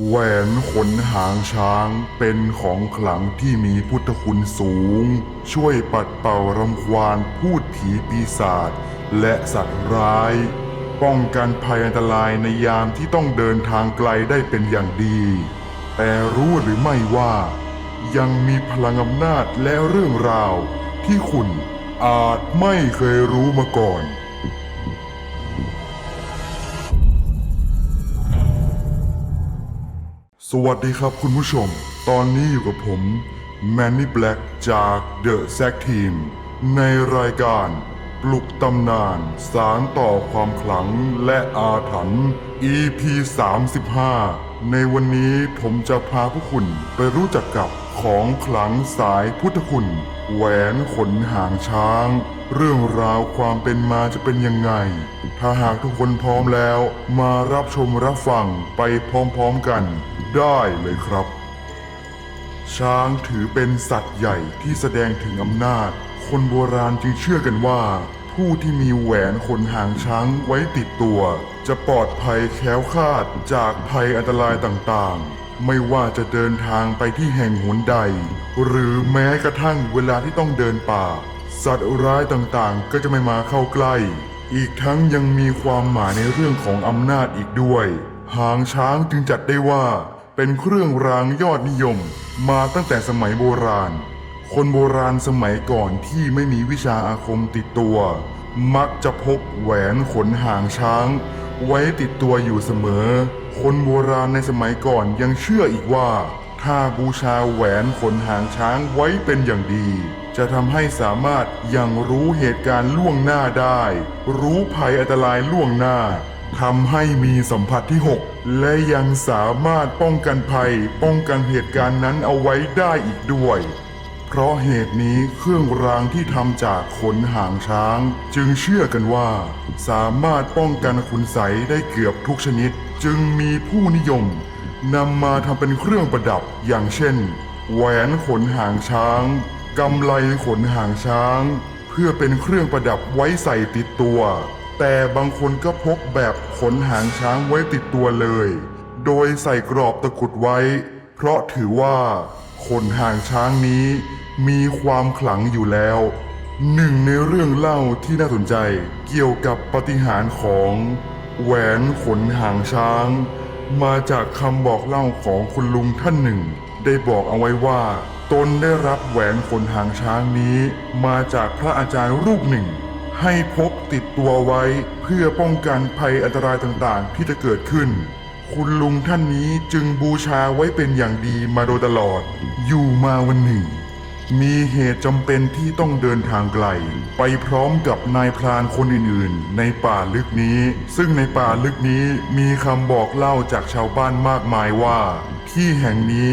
แหวนขนหางช้างเป็นของขลังที่มีพุทธคุณสูง ช่วยปัดเป่ารำควาญพูดผีปีศาจและสัตว์ร้าย ป้องกันภัยอันตรายในยามที่ต้องเดินทางไกลได้เป็นอย่างดี แต่รู้หรือไม่ว่า ยังมีพลังอำนาจและเรื่องราว ที่คุณอาจไม่เคยรู้มาก่อน สวัสดีครับคุณผู้ชม ตอนนี้อยู่กับผมแมนนี่แบล็กจาก The s a c Team ในรายการปลุกตำนานสารต่อความขลังและอาถรรพ์ EP 35 ในวันนี้ผมจะพาผู้คุณไปรู้จักกับ ของขลังสายพุทธคุณ แหวนขนหางช้าง เรื่องราวความเป็นมาจะเป็นยังไง ถ้าหากทุกคนพร้อมแล้ว มารับชมรับฟังไปพร้อมๆกัน ได้เลยครับ ช้างถือเป็นสัตว์ใหญ่ที่แสดงถึงอำนาจ คนโบราณจึงเชื่อกันว่า ผู้ที่มีแหวนขนหางช้างไว้ติดตัว จะปลอดภัยแคล้วคลาดจากภัยอันตรายต่างๆ ไม่ว่าจะเดินทางไปที่แห่งหนใด หรือแม้กระทั่งเวลาที่ต้องเดินป่า สัตว์ร้ายต่างๆ ก็จะไม่มาเข้าใกล้ อีกทั้งยังมีความหมายในเรื่องของอำนาจอีกด้วย หางช้างจึงจัดได้ว่า เป็นเครื่องรางยอดนิยม มาตั้งแต่สมัยโบราณ คนโบราณสมัยก่อนที่ไม่มีวิชาอาคมติดตัว มักจะพกแหวนขนหางช้าง ไว้ติดตัวอยู่เสมอ คนโบราณในสมัยก่อนยังเชื่ออีกว่า ถ้าบูชาแหวนขนหางช้างไว้เป็นอย่างดี จะทำให้สามารถยังรู้เหตุการณ์ล่วงหน้าได้ รู้ภัยอันตรายล่วงหน้าทำให้มีสัมผัสที่ 6 และยังสามารถป้องกันภัย ป้องกันเหตุการณ์นั้นเอาไว้ได้อีกด้วย เพราะเหตุนี้เครื่องรางที่ทำจากขนหางช้าง จึงเชื่อกันว่า สามารถป้องกันคุณใสได้เกือบทุกชนิด จึงมีผู้นิยมนำมาทำเป็นเครื่องประดับอย่างเช่น แหวนขนหางช้างกำไลขนหางช้าง เพื่อเป็นเครื่องประดับไว้ใส่ติดตัว แต่บางคนก็พกแบบขนหางช้างไว้ติดตัวเลย โดยใส่กรอบตะกุดไว้ เพราะถือว่าขนหางช้างนี้ มีความขลังอยู่แล้ว หนึ่งในเรื่องเล่าที่น่าสนใจเกี่ยวกับปฏิหารของแหวนขนหางช้าง มาจากคำบอกเล่าของคุณลุงท่านหนึ่ง ได้บอกเอาไว้ว่า ตนได้รับแหวนขนหางช้างนี้ มาจากพระอาจารย์รูปหนึ่ง ให้พกติดตัวไว้เพื่อป้องกันภัยอันตรายต่างๆ ที่จะเกิดขึ้น คุณลุงท่านนี้จึงบูชาไว้เป็นอย่างดีมาโดยตลอด อยู่มาวันหนึ่ง มีเหตุจำเป็นที่ต้องเดินทางไกล ไปพร้อมกับนายพรานคนอื่นๆ ในป่าลึกนี้ ซึ่งในป่าลึกนี้มีคำบอกเล่าจากชาวบ้านมากมายว่า ที่แห่งนี้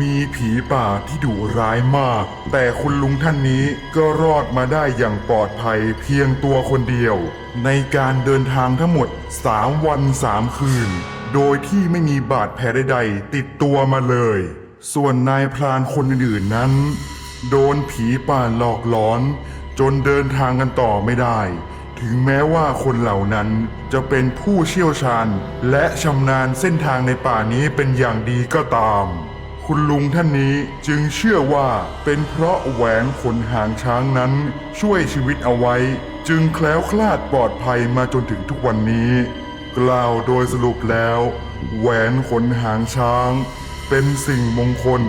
มีผีป่าที่ดุร้ายมาก แต่คุณลุงท่านนี้ก็รอดมาได้อย่างปลอดภัยเพียงตัวคนเดียว ในการเดินทางทั้งหมด 3 วัน 3 คืน โดยที่ไม่มีบาดแผลใดๆติดตัวมาเลย ส่วนนายพรานคนอื่นๆนั้น โดนผีป่าหลอกหลอน จนเดินทางกันต่อไม่ได้ ถึงแม้ว่าคนเหล่านั้นจะเป็นผู้เชี่ยวชาญ และชำนาญเส้นทางในป่านี้เป็นอย่างดีก็ตาม คุณลุงท่านนี้จึงเชื่อว่าเป็นเพราะแหวนขนหางช้างนั้นช่วยชีวิตเอาไว้ จึงแคล้วคลาดปลอดภัยมาจนถึงทุกวันนี้ กล่าวโดยสรุปแล้ว แหวนขนหางช้างเป็นสิ่งมงคล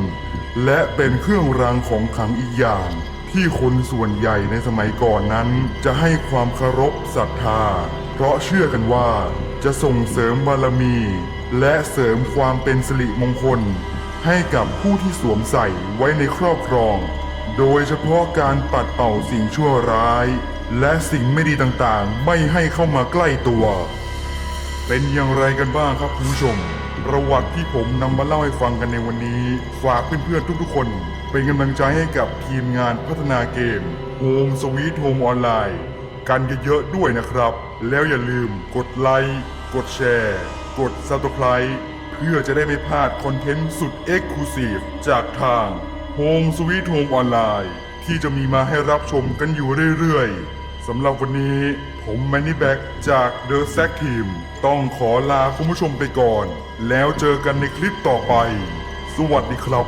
และเป็นเครื่องรางของขลังอีกอย่าง ที่คนส่วนใหญ่ในสมัยก่อนนั้น จะให้ความเคารพศรัทธา เพราะเชื่อกันว่าจะส่งเสริมบารมี และเสริมความเป็นสิริมงคล ให้กับผู้ที่สวมใส่ไว้ในครอบครอง โดยเฉพาะการปัดเป่าสิ่งชั่วร้าย และสิ่งไม่ดีต่างๆ ไม่ให้เข้ามาใกล้ตัว เป็นอย่างไรกันบ้างครับคุณผู้ชม ประวัติที่ผมนำมาเล่าให้ฟังกันในวันนี้ ฝากเพื่อนๆทุกๆคน เป็นกำลังใจให้กับทีมงานพัฒนาเกม Home Sweet Home Online กันเยอะๆด้วยนะครับ แล้วอย่าลืมกดไลค์กดแชร์ กด Subscribe เพื่อจะได้ไม่พลาดคอนเทนต์สุด Exclusive จากทาง Home Sweet Home Online ที่จะมีมาให้รับชมกันอยู่เรื่อยๆ สำหรับวันนี้ผมแมนนี่แบ็กจากเดอะแซกทีมต้องขอลาคุณผู้ชมไปก่อน แล้วเจอกันในคลิปต่อไป สวัสดีครับ